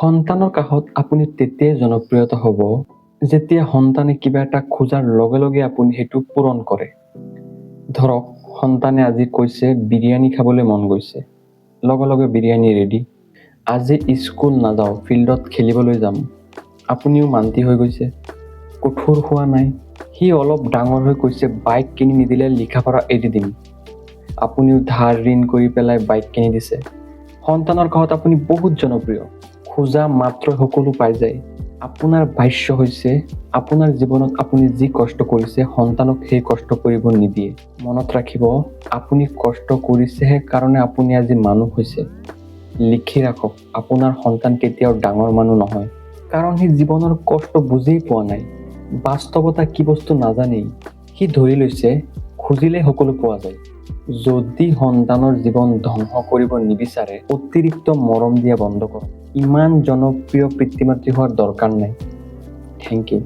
সন্তানৰ কাষত আপুনি তেতিয়াই জনপ্ৰিয়তা হ'ব, যেতিয়া সন্তানে কিবা এটা খোজাৰ লগে লগে আপুনি সেইটো পূৰণ কৰে। ধৰক, সন্তানে আজি কৈছে, বিৰিয়ানী খাবলৈ মন গৈছে। লগে লগে বিৰিয়ানী ৰেডি আজি স্কুল নাযাওঁ, ফিল্ডত খেলিবলৈ যাম। আপুনিও মান্তি হৈ গৈছে। কঠোৰ হোৱা নাই। সি অলপ ডাঙৰ হৈ কৈছে, বাইক কিনি নিদিলে লিখা পঢ়া এৰি দিম। আপুনিও ধাৰ ঋণ কৰি পেলাই বাইক কিনি দিছে। সন্তানৰ কাষত আপুনি বহুত জনপ্ৰিয়। খোজা মাত্ৰ সকলো পাই যায়। আপোনাৰ ভাষ্য হৈছে, আপোনাৰ জীৱনত আপুনি যি কষ্ট কৰিছে, সন্তানক সেই কষ্ট কৰিব নিদিয়ে। মনত ৰাখিব, আপুনি কষ্ট কৰিছেহে কাৰণে আপুনি আজি মানুহ হৈছে। লিখি ৰাখক, আপোনাৰ সন্তান কেতিয়াও ডাঙৰ মানুহ নহয়। কাৰণ সি জীৱনৰ কষ্ট বুজিই পোৱা নাই। বাস্তৱতা কি বস্তু নাজানেই। সি ধৰি লৈছে খুজিলে সকলো পোৱা যায়। যদি সন্তানৰ জীৱন ধ্বংস কৰিব নিবিচাৰে, অতিৰিক্ত মৰম দিয়া বন্ধ কৰক। ইমান জনপ্ৰিয় পিতৃ মাতৃ হোৱাৰ দৰকাৰ নাই। Thank you